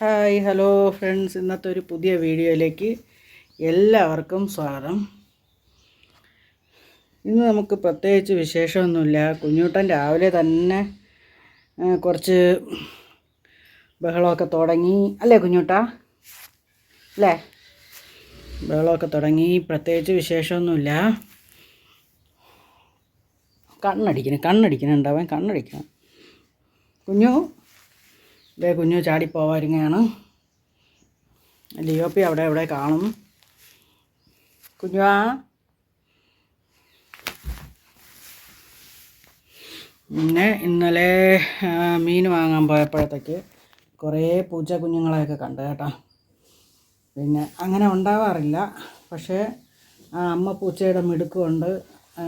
Hi hello friends. ഇന്നത്തെ ഒരു പുതിയ വീഡിയോയിലേക്ക് എല്ലാവർക്കും സ്വാഗതം. ഇന്ന് നമുക്ക് പ്രത്യേകിച്ച് വിശേഷമൊന്നുമില്ല. കുഞ്ഞൂട്ടൻ രാവിലെ തന്നെ കുറച്ച് ബഹളമൊക്കെ തുടങ്ങി. അല്ലേ കുഞ്ഞൂട്ടാ? അല്ലേ? ബഹളമൊക്കെ തുടങ്ങി. പ്രത്യേകിച്ച് വിശേഷമൊന്നുമില്ല. കണ്ണടിക്കണം കണ്ണടിക്കണം ഉണ്ടാവാൻ കണ്ണടിക്കണം കുഞ്ഞു ദേ കുഞ്ഞു ചാടിപ്പോവാരുങ്ങയാണ് ലിയോപ്പി അവിടെ എവിടെ കാണും. കുഞ്ഞുവാ. പിന്നെ ഇന്നലെ മീൻ വാങ്ങാൻ പോയപ്പോഴത്തേക്ക് കുറേ പൂച്ച കുഞ്ഞുങ്ങളെയൊക്കെ കണ്ടു കേട്ടോ. പിന്നെ അങ്ങനെ ഉണ്ടാവാറില്ല. പക്ഷേ അമ്മ പൂച്ചയുടെ മിടുക്കുകൊണ്ട് ആ,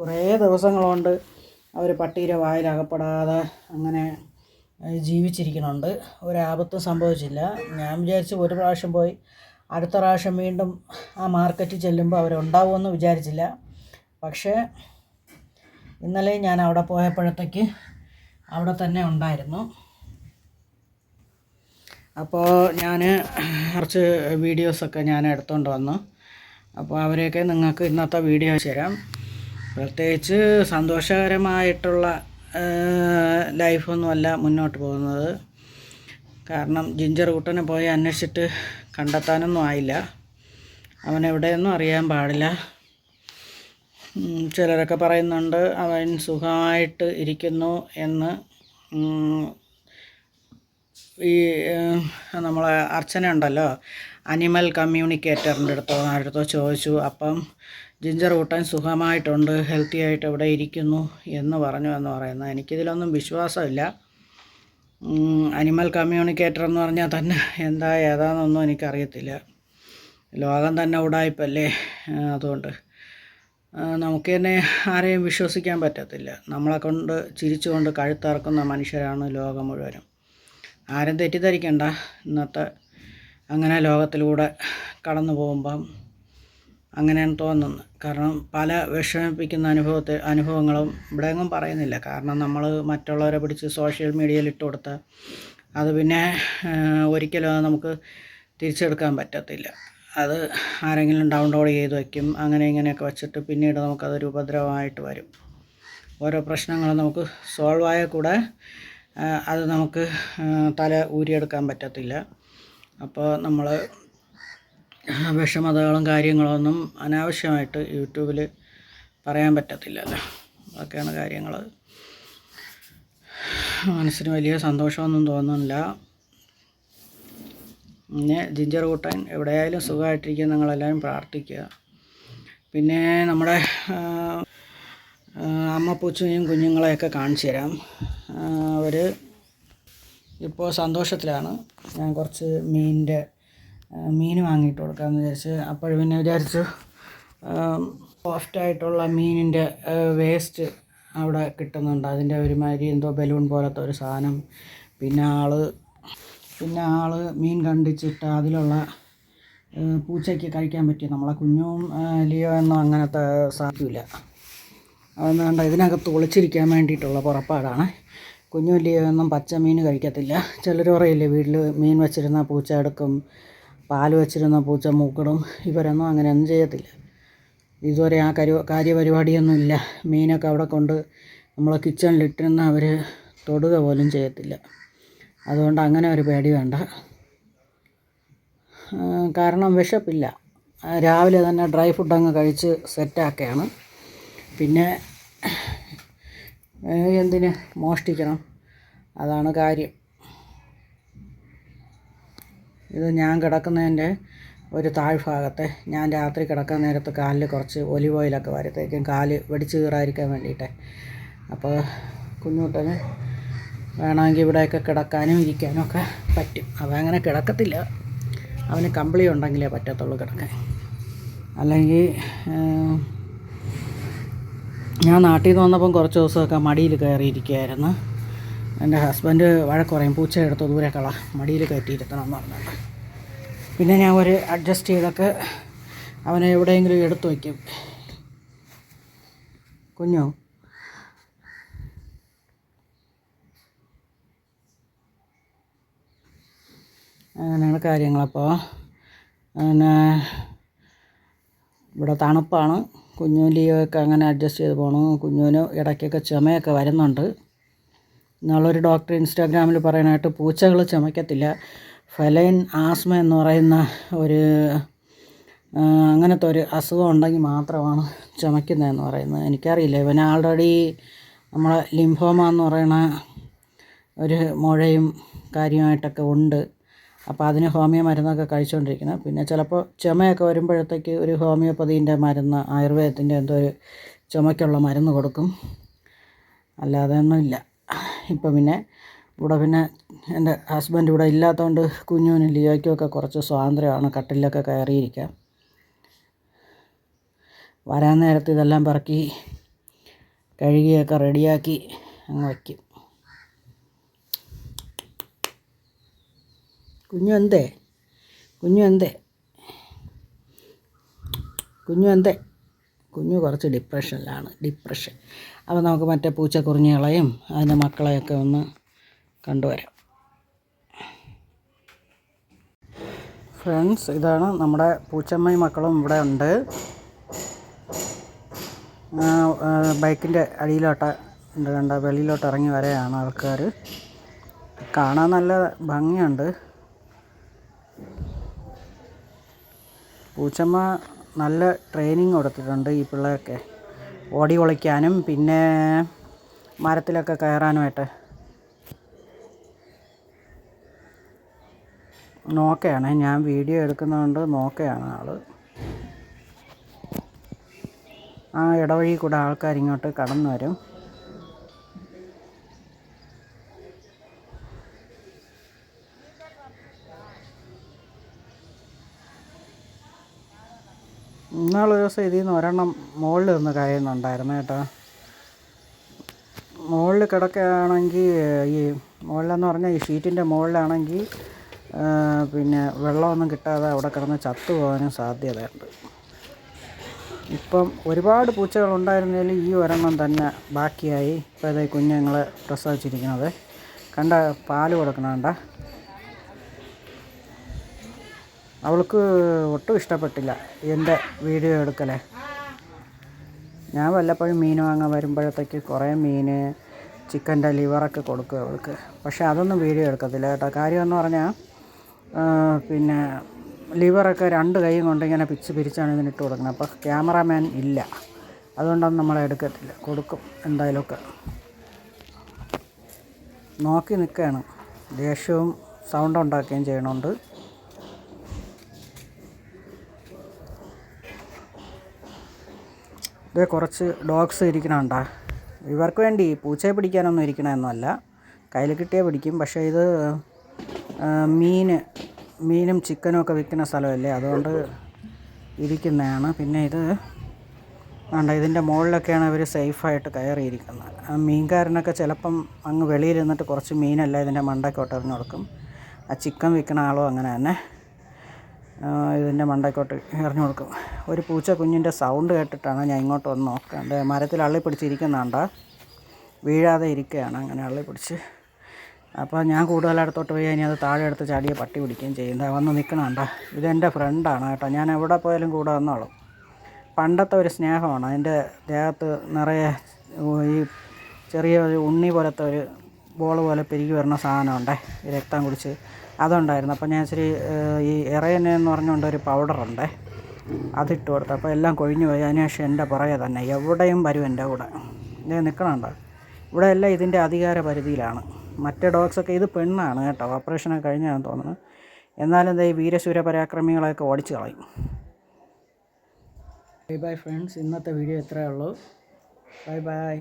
കുറേ ദിവസങ്ങളുണ്ട്. അവർ പട്ടിയുടെ വായിൽ അകപ്പെടാതെ അങ്ങനെ ജീവിച്ചിരിക്കുന്നുണ്ട്. ഒരാപത്തും സംഭവിച്ചില്ല. ഞാൻ വിചാരിച്ചു ഒരു പ്രാവശ്യം പോയി അടുത്ത പ്രാവശ്യം വീണ്ടും ആ മാർക്കറ്റിൽ ചെല്ലുമ്പോൾ അവരുണ്ടാവുമെന്ന് വിചാരിച്ചില്ല. പക്ഷേ ഇന്നലെ ഞാൻ അവിടെ പോയപ്പോഴത്തേക്ക് അവിടെ തന്നെ ഉണ്ടായിരുന്നു. അപ്പോൾ ഞാൻ കുറച്ച് വീഡിയോസൊക്കെ ഞാൻ എടുത്തുകൊണ്ട് വന്നു. അപ്പോൾ അവരെയൊക്കെ നിങ്ങൾക്ക് ഇന്നത്തെ വീഡിയോ തരാം. പ്രത്യേകിച്ച് സന്തോഷകരമായിട്ടുള്ള ലൈഫൊന്നുമല്ല മുന്നോട്ട് പോകുന്നത്. കാരണം ജിഞ്ചർ കുട്ടനെ പോയി അന്വേഷിച്ചിട്ട് കണ്ടെത്താനൊന്നും ആയില്ല. അവൻ എവിടെയൊന്നും അറിയാൻ പാടില്ല. ചിലരൊക്കെ പറയുന്നുണ്ട് അവൻ സുഖമായിട്ട് ഇരിക്കുന്നു എന്ന്. ഈ നമ്മളെ അർച്ചന ഉണ്ടല്ലോ അനിമൽ കമ്മ്യൂണിക്കേറ്ററിന്റെ അടുത്തോ അടുത്തോ ചോദിച്ചു. അപ്പം ജിഞ്ചർ കൂട്ടാൻ സുഖമായിട്ടുണ്ട് ഹെൽത്തി ആയിട്ട് ഇവിടെ ഇരിക്കുന്നു എന്ന് പറഞ്ഞു എന്ന് പറയുന്നത് എനിക്കിതിലൊന്നും വിശ്വാസമില്ല. അനിമൽ കമ്മ്യൂണിക്കേറ്റർ എന്ന് പറഞ്ഞാൽ തന്നെ എന്താ ഏതാണെന്നൊന്നും എനിക്കറിയത്തില്ല. ലോകം തന്നെ ഉടായ്പല്ലേ? അതുകൊണ്ട് നമുക്ക് തന്നെ ആരെയും വിശ്വസിക്കാൻ പറ്റത്തില്ല. നമ്മളെ കൊണ്ട് ചിരിച്ചുകൊണ്ട് കഴുത്തറക്കുന്ന മനുഷ്യരാണ് ലോകം മുഴുവനും. ആരും തെറ്റിദ്ധരിക്കണ്ട. ഇന്നത്തെ അങ്ങനെ ലോകത്തിലൂടെ കടന്നു പോകുമ്പം അങ്ങനെയാണ് തോന്നുന്നത്. കാരണം പല വിഷമിപ്പിക്കുന്ന അനുഭവത്തെ അനുഭവങ്ങളും ഇവിടെ എങ്ങും പറയുന്നില്ല. കാരണം നമ്മൾ മറ്റുള്ളവരെ പിടിച്ച് സോഷ്യൽ മീഡിയയിൽ ഇട്ട് കൊടുത്ത് അത് പിന്നെ ഒരിക്കലും നമുക്ക് തിരിച്ചെടുക്കാൻ പറ്റത്തില്ല. അത് ആരെങ്കിലും ഡൗൺലോഡ് ചെയ്ത് വയ്ക്കും അങ്ങനെ ഇങ്ങനെയൊക്കെ വെച്ചിട്ട് പിന്നീട് നമുക്കതൊരു ഉപദ്രവമായിട്ട് വരും. ഓരോ പ്രശ്നങ്ങൾ നമുക്ക് സോൾവ് ആയ കൂടെ അത് നമുക്ക് തല ഊരിയെടുക്കാൻ പറ്റത്തില്ല. അപ്പോൾ നമ്മൾ വിഷമതകളും കാര്യങ്ങളൊന്നും അനാവശ്യമായിട്ട് യൂട്യൂബിൽ പറയാൻ പറ്റത്തില്ലല്ലോ. അതൊക്കെയാണ് കാര്യങ്ങൾ. മനസ്സിന് വലിയ സന്തോഷമൊന്നും തോന്നുന്നില്ല. പിന്നെ ജിഞ്ചർ കൂട്ടാൻ എവിടെയായാലും സുഖമായിട്ടിരിക്കുക നിങ്ങളെല്ലാവരും പ്രാർത്ഥിക്കുക. പിന്നെ നമ്മുടെ അമ്മ പൂച്ചയും കുഞ്ഞുങ്ങളെയൊക്കെ കാണിച്ചു തരാം. അവർ ഇപ്പോൾ സന്തോഷത്തിലാണ്. ഞാൻ കുറച്ച് മീനിന്റെ മീൻ വാങ്ങിയിട്ട് കൊടുക്കാമെന്ന് വിചാരിച്ച് അപ്പോൾ പിന്നെ വിചാരിച്ചു സോഫ്റ്റായിട്ടുള്ള മീനിന്റെ വേസ്റ്റ് അവിടെ കിട്ടുന്നുണ്ട്. അതിന്റെ ഒരുമാതിരി എന്തോ ബലൂൺ പോലത്തെ ഒരു സാധനം. പിന്നെ ആൾ പിന്നെ ആൾ മീൻ കണ്ടിച്ചിട്ട് അതിലുള്ള പൂച്ചയ്ക്ക് കഴിക്കാൻ പറ്റിയ? നമ്മളെ കുഞ്ഞും ലിയോ എന്നോ അങ്ങനത്തെ സാധിക്കില്ല അതൊന്നും കണ്ട ഇതിനകത്ത് ഒളിച്ചിരിക്കാൻ വേണ്ടിയിട്ടുള്ള പുറപ്പാടാണ്. കുഞ്ഞും ലിയോ ഒന്നും പച്ച മീൻ കഴിക്കത്തില്ല. ചിലർ പറയില്ലേ വീട്ടിൽ മീൻ വെച്ചിരുന്ന പൂച്ച എടുക്കും. പാൽ വെച്ചിരുന്ന പൂച്ച മൂക്കിടും ഇവരൊന്നും അങ്ങനെയൊന്നും ചെയ്യത്തില്ല. ഇതുവരെ ആ കരു കാര്യപരിപാടിയൊന്നും ഇല്ല മീനൊക്കെ അവിടെ കൊണ്ട് നമ്മൾ കിച്ചണിലിട്ടിരുന്ന അവർ തൊടുക പോലും ചെയ്യത്തില്ല. അതുകൊണ്ട് അങ്ങനെ ഒരു പേടി വേണ്ട. കാരണം വിശപ്പില്ല. രാവിലെ തന്നെ ഡ്രൈ ഫുഡ് അങ്ങ് കഴിച്ച് സെറ്റാക്കുകയാണ്. പിന്നെ എന്തിന് മോഷ്ടിക്കണം? അതാണ് കാര്യം. ഇത് ഞാൻ കിടക്കുന്നതിന്റെ ഒരു താഴ്ഭാഗത്തെ ഞാൻ രാത്രി കിടക്കാൻ നേരത്ത് കാലിൽ കുറച്ച് ഒലിവ് ഓയിലൊക്കെ വരത്തേക്കും. കാൽ വെടിച്ച് കീറാതിരിക്കാൻ വേണ്ടിയിട്ട്. അപ്പോൾ കുഞ്ഞുട്ടന് വേണമെങ്കിൽ ഇവിടെയൊക്കെ കിടക്കാനും ഇരിക്കാനും ഒക്കെ പറ്റും. അവൻ അങ്ങനെ കിടക്കത്തില്ല. അവന് കമ്പിളി ഉണ്ടെങ്കിലേ പറ്റത്തുള്ളൂ കിടക്കാൻ. അല്ലെങ്കിൽ ഞാൻ നാട്ടിൽ നിന്ന് വന്നപ്പം കുറച്ച് ദിവസമൊക്കെ മടിയിൽ കയറിയിരിക്കുകയായിരുന്നു. എന്റെ ഹസ്ബൻഡ് വഴക്ക് പറയും പൂച്ച എടുത്ത് ദൂരെ കള. മടിയിൽ കയറ്റിയിരുത്തണം എന്ന് പറഞ്ഞിട്ട് പിന്നെ ഞാൻ ഒരു അഡ്ജസ്റ്റ് ചെയ്തൊക്കെ അവനെ എവിടെയെങ്കിലും എടുത്തു വയ്ക്കും. കുഞ്ഞോ? അങ്ങനെയാണ് കാര്യങ്ങളപ്പോൾ പിന്നെ ഇവിടെ തണുപ്പാണ്. കുഞ്ഞു ലീവൊക്കെ അങ്ങനെ അഡ്ജസ്റ്റ് ചെയ്ത് പോകണം കുഞ്ഞുവിന് ഇടയ്ക്കൊക്കെ ചുമയൊക്കെ വരുന്നുണ്ട്. നാളൊരു ഡോക്ടർ ഇൻസ്റ്റാഗ്രാമിൽ പറയാനായിട്ട് പൂച്ചകൾ ചുമയ്ക്കത്തില്ല. ഫെലൈൻ ആസ്മ എന്ന് പറയുന്ന ഒരു അങ്ങനത്തെ ഒരു അസുഖം ഉണ്ടെങ്കിൽ മാത്രമാണ് ചുമക്കുന്നതെന്ന് പറയുന്നത്. എനിക്കറിയില്ല. ഇവന് ആൾറെഡി നമ്മളെ ലിംഫോമ എന്ന് പറയുന്ന ഒരു മുഴയും കാര്യമായിട്ടൊക്കെ ഉണ്ട്. അപ്പോൾ അതിന് ഹോമിയോ മരുന്നൊക്കെ കഴിച്ചുകൊണ്ടിരിക്കുന്നത് പിന്നെ ചിലപ്പോൾ ചുമയൊക്കെ വരുമ്പോഴത്തേക്ക് ഒരു ഹോമിയോപ്പതീന്റെ മരുന്ന് ആയുർവേദത്തിന്റെ എന്തോ ഒരു ചുമയ്ക്കുള്ള മരുന്ന് കൊടുക്കും. അല്ലാതെ ഒന്നുമില്ല. ഇപ്പം പിന്നെ ഇവിടെ പിന്നെ എന്റെ ഹസ്ബൻഡ് ഇവിടെ ഇല്ലാത്തതുകൊണ്ട് കുഞ്ഞുവിനും ലിയോയ്ക്കുമൊക്കെ കുറച്ച് സ്വാതന്ത്ര്യമാണ് കട്ടിലൊക്കെ കയറിയിരിക്കാം വരാൻ നേരത്ത് ഇതെല്ലാം പറക്കി കഴുകിയൊക്കെ റെഡിയാക്കി അങ്ങ് വയ്ക്കും. കുഞ്ഞു എന്തേ? കുഞ്ഞു എന്തേ? കുഞ്ഞു എന്തേ? കുഞ്ഞു കുറച്ച് ഡിപ്രഷനിലാണ് ഡിപ്രഷൻ അപ്പോൾ നമുക്ക് മറ്റേ പൂച്ചക്കുറിഞ്ഞികളെയും അതിന്റെ മക്കളെയൊക്കെ ഒന്ന് കണ്ടുവരാം. ഫ്രണ്ട്സ് ഇതാണ് നമ്മുടെ പൂച്ചമ്മയും മക്കളും ഇവിടെ ഉണ്ട്. ബൈക്കിന്റെ അടിയിലോട്ട് ഉണ്ട് കണ്ട? വെളിയിലോട്ട് ഇറങ്ങി വരെയാണ് ആൾക്കാർ കാണാൻ നല്ല ഭംഗിയുണ്ട്. പൂച്ചമ്മ നല്ല ട്രെയിനിങ് കൊടുത്തിട്ടുണ്ട് ഈ പിള്ളേർക്ക്. ഓടി ഒളിക്കാനും പിന്നെ മരത്തിലൊക്കെ കയറാനുമായിട്ട് നോക്കയാണ്. ഞാൻ വീഡിയോ എടുക്കുന്നതുകൊണ്ട് നോക്കയാണ് ആൾ ആ ഇടവഴി കൂടെ ആൾക്കാരിങ്ങോട്ട് കടന്നു വരും ഇന്നാളൊരു ദിവസം ഇതിൽ നിന്ന് ഒരെണ്ണം മുകളിൽ നിന്ന് കയറുന്നുണ്ടായിരുന്നു കേട്ടോ. മുകളിൽ കിടക്കുകയാണെങ്കിൽ ഈ മുകളിലെന്ന് പറഞ്ഞാൽ ഈ ഷീറ്റിന്റെ മുകളിലാണെങ്കിൽ പിന്നെ വെള്ളമൊന്നും കിട്ടാതെ അവിടെ കിടന്ന് ചത്തു പോകാനും സാധ്യതയുണ്ട്. ഇപ്പം ഒരുപാട് പൂച്ചകൾ ഉണ്ടായിരുന്നതിൽ ഈ ഒരെണ്ണം തന്നെ ബാക്കിയായി. ഇപ്പോൾ ഇതേ കുഞ്ഞുങ്ങളെ പ്രസവിച്ചിരിക്കുന്നത്. കണ്ട പാൽ കൊടുക്കണണ്ട അവൾക്ക് ഒട്ടും ഇഷ്ടപ്പെട്ടില്ല എന്റെ വീഡിയോ എടുക്കലേ. ഞാൻ വല്ലപ്പോഴും മീൻ വാങ്ങാൻ വരുമ്പോഴത്തേക്ക് കുറേ മീൻ ചിക്കന്റെ ലിവറൊക്കെ കൊടുക്കും അവൾക്ക്. പക്ഷേ അതൊന്നും വീഡിയോ എടുക്കത്തില്ല കേട്ടോ. കാര്യമെന്ന് പറഞ്ഞാൽ പിന്നെ ലിവറൊക്കെ രണ്ട് കൈയും കൊണ്ട് ഇങ്ങനെ പിച്ച് പിരിച്ചാണ് ഇതിനിട്ട് കൊടുക്കുന്നത്. അപ്പോൾ ക്യാമറാമാൻ ഇല്ല. അതുകൊണ്ടൊന്നും നമ്മൾ എടുക്കത്തില്ല. കൊടുക്കും എന്തായാലുമൊക്കെ. നോക്കി നിൽക്കുകയാണ്. ദേഷ്യവും സൗണ്ട് ഉണ്ടാക്കുകയും ചെയ്യണുണ്ട്. ഇത് കുറച്ച് ഡോഗ്സ് ഇരിക്കണുണ്ടാ? ഇവർക്ക് വേണ്ടി പൂച്ചയെ പിടിക്കാനൊന്നും ഇരിക്കണമെന്നല്ല കയ്യിൽ കിട്ടിയേ പിടിക്കും. പക്ഷേ ഇത് മീൻ മീനും ചിക്കനും ഒക്കെ വിൽക്കുന്ന സ്ഥലമല്ലേ? അതുകൊണ്ട് ഇരിക്കുന്നതാണ്. പിന്നെ ഇത് വേണ്ട ഇതിന്റെ മുകളിലൊക്കെയാണ് ഇവർ സേഫായിട്ട് കയറിയിരിക്കുന്നത്. മീൻകാരനൊക്കെ ചിലപ്പം അങ്ങ് വെളിയിൽ നിന്നിട്ട് കുറച്ച് മീനല്ല ഇതിന്റെ മണ്ടയ്ക്കോട്ട് എറിഞ്ഞു കൊടുക്കും. ആ ചിക്കൻ വിൽക്കുന്ന ആളും അങ്ങനെ തന്നെ. ഇതിന്റെ മണ്ടയ്ക്കോട്ട് എറിഞ്ഞു കൊടുക്കും. ഒരു പൂച്ച കുഞ്ഞിന്റെ സൗണ്ട് കേട്ടിട്ടാണ് ഞാൻ ഇങ്ങോട്ട് വന്ന് നോക്കുന്നത് മരത്തിൽ അള്ളി പിടിച്ചിരിക്കുന്നുണ്ട. വീഴാതെ ഇരിക്കുകയാണ് അങ്ങനെ അള്ളി പിടിച്ച്. അപ്പോൾ ഞാൻ കൂടുതൽ അടുത്തോട്ട് പോയി ഇനി അത് താഴെ എടുത്ത് ചാടിയെ പട്ടി പിടിക്കുകയും ചെയ്യുന്നത് വന്ന് നിൽക്കണണ്ട ഇതെന്റെ ഫ്രണ്ടാണ് കേട്ടോ. ഞാൻ എവിടെ പോയാലും കൂടെ വന്നോളും. പണ്ടത്തെ ഒരു സ്നേഹമാണ്. അതിന്റെ ദേഹത്ത് നിറയെ ഈ ചെറിയ ഒരു ഉണ്ണി പോലത്തെ ഒരു ബോൾ പോലെ പെരുകി വരുന്ന സാധനമുണ്ടേ. രക്തം കുടിച്ച് അതുണ്ടായിരുന്നു. അപ്പോൾ ഞാൻ ഏഹ്, ഈ ഇറയന എന്ന് പറഞ്ഞുകൊണ്ട് ഒരു പൗഡറുണ്ടേ അതിട്ട് കൊടുത്തു. അപ്പോൾ എല്ലാം കൊഴിഞ്ഞു പോയി. അതിനുശേഷം എന്റെ പുറകെ തന്നെ എവിടെയും വരും എന്റെ കൂടെ. ഇത് നിൽക്കണുണ്ടോ ഇവിടെ എല്ലാം ഇതിന്റെ അധികാര പരിധിയിലാണ്. മറ്റേ ഡോഗ്സൊക്കെ ഇത് പെണ്ണാണ് കേട്ടോ. ഓപ്പറേഷനൊക്കെ കഴിഞ്ഞാണ് തോന്നുന്നത് എന്നാലും ഈ വീരശൂര പരാക്രമികളെയൊക്കെ ഓടിച്ചു കളയും. ബൈ ബൈ ഫ്രണ്ട്സ് ഇന്നത്തെ വീഡിയോ ഇത്രയേ ഉള്ളൂ. Bye bye